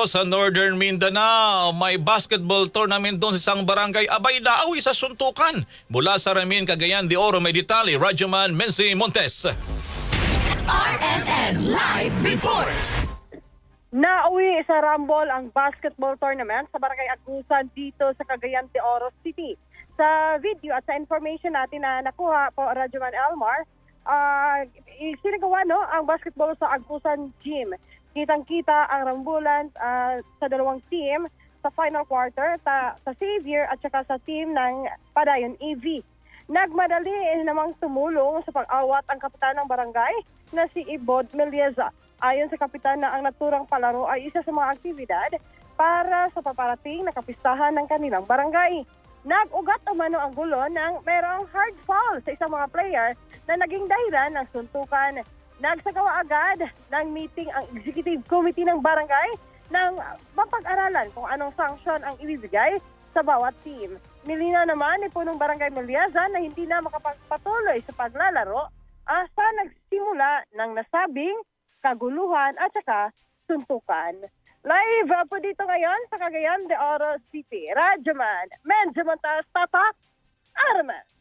dito sa Northern Mindanao. May basketball tournament doon sa isang barangay. Abay naawi sa suntukan. Mula sa Ramin, Cagayan de Oro, may detalye. Radyoman Menzi Montes. RMN Live Report. Nauwi sa Rumble ang basketball tournament sa Barangay Agusan dito sa Cagayan de Oro City. Sa video at sa information natin na nakuha po Radyoman Elmar, uh, sinagawa no, ang basketball sa Agusan Gym. Kitang-kita ang rambulan ah, sa dalawang team sa final quarter ta, sa Xavier at saka sa team ng Padayon EV. Nagmadali namang tumulong sa pag-awat ang kapitan ng barangay na si Ibod Melieza. Ayon sa kapitan na ang naturang palaro ay isa sa mga aktibidad para sa paparating na kapistahan ng kanilang barangay. Nag-ugat umano ang gulo ng merong hard foul sa isang mga player na naging dahilan ng suntukan. Nagsagawa agad ng meeting ang executive committee ng barangay ng mapag-aralan kung anong sanction ang ibibigay sa bawat team. Nilinaw naman ni Punong Barangay Meliaza na hindi na makapagpatuloy sa paglalaro asa nagsimula ng nasabing kaguluhan at saka suntukan. Live uh, po dito ngayon sa Cagayan de Oro City. Radyoman, Menjo Montas, Tatak, Arman.